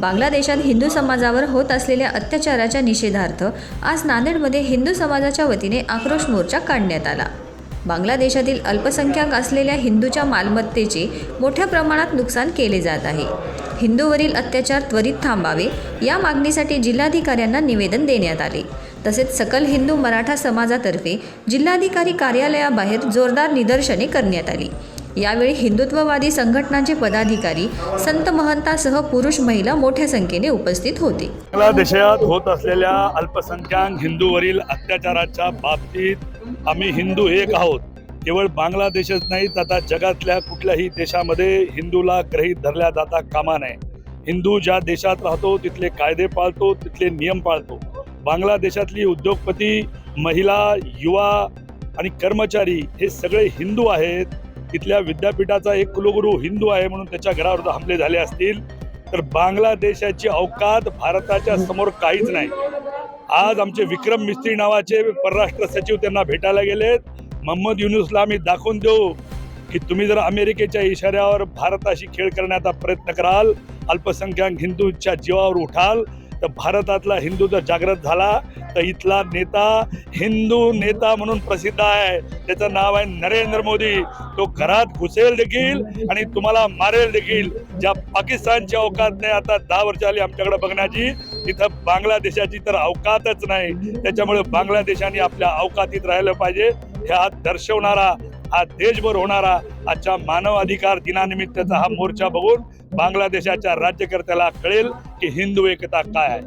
बांगलादेशात हिंदू समाजावर होत असलेल्या अत्याचाराच्या निषेधार्थ आज नांदेडमध्ये हिंदू समाजाच्या वतीने आक्रोश मोर्चा काढण्यात आला. बांगलादेशातील अल्पसंख्याक असलेल्या हिंदूच्या मालमत्तेचे मोठ्या प्रमाणात नुकसान केले जात आहे. हिंदूवरील अत्याचार त्वरित थांबावे या मागणीसाठी जिल्हाधिकाऱ्यांना निवेदन देण्यात आले. तसेच सकल हिंदू मराठा समाजातर्फे जिल्हाधिकारी कार्यालयाबाहेर जोरदार निदर्शने करण्यात आली. यावेळी हिंदुत्ववादी संघटनांचे पदाधिकारी संत महंतासह पुरुष महिला मोठ्या संख्येने उपस्थित होते. बांगलादेशात होत असलेल्या अल्पसंख्याक हिंदूवरील अत्याचाराच्या बाबतीत आम्ही हिंदू एक आहोत. केवळ बांगलादेशच नाही तर जगातल्या कुठल्याही देशामध्ये हिंदूला ग्रहीत धरल्या जाता कामा नये. हिंदू ज्या देशात राहतो तिथले कायदे पाळतो तिथले नियम पाळतो. बांगलादेशातली उद्योगपती महिला युवा आणि कर्मचारी हे सगळे हिंदू आहेत. तिथल्या विद्यापीठाचा एक कुलगुरू हिंदू आहे म्हणून त्याच्या घरावर हमले झाले असतील तर बांगलादेशाची अवकात भारताच्या समोर काहीच नाही. आज आमचे विक्रम मिस्त्री नावाचे परराष्ट्र सचिव त्यांना भेटायला गेलेत. मोहम्मद युनुसला आम्ही दाखवून देऊ की तुम्ही जर अमेरिकेच्या इशाऱ्यावर भारताशी खेळ करण्याचा प्रयत्न कराल अल्पसंख्याक हिंदूंच्या जीवावर उठाल तर भारतातला हिंदू जर जागृत झाला तर इथला नेता हिंदू नेता म्हणून प्रसिद्ध आहे. त्याचं नाव आहे नरेंद्र मोदी. तो घरात घुसेल देखील आणि तुम्हाला मारेल देखील. ज्या पाकिस्तानची अवकात नाही आता दहा वर्ष आली आमच्याकडे बघण्याची. तिथं बांगलादेशाची तर अवकातच नाही. त्याच्यामुळे बांगलादेशाने आपल्या अवकातीत राहिलं पाहिजे. हे हा दर्शवणारा हा देशभर होणारा आजच्या मानव अधिकार दिनानिमित्तचा हा मोर्चा बघून बांगलादेशाच्या राज्यकर्त्याला कळेल की हिंदू एकता काय आहे.